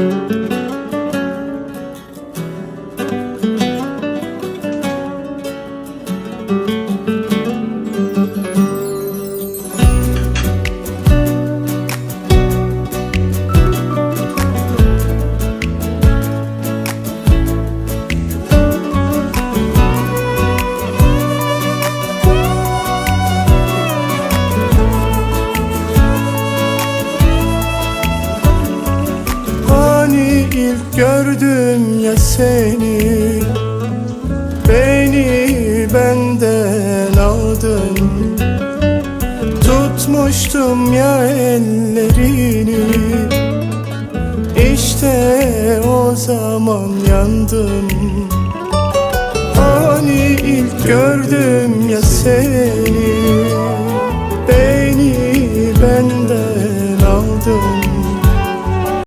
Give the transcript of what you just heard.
Hani gördüm ya seni Beni benden aldın. Tutmuştum ya ellerini İşte o zaman yandım Hani ilk gördüm ya seni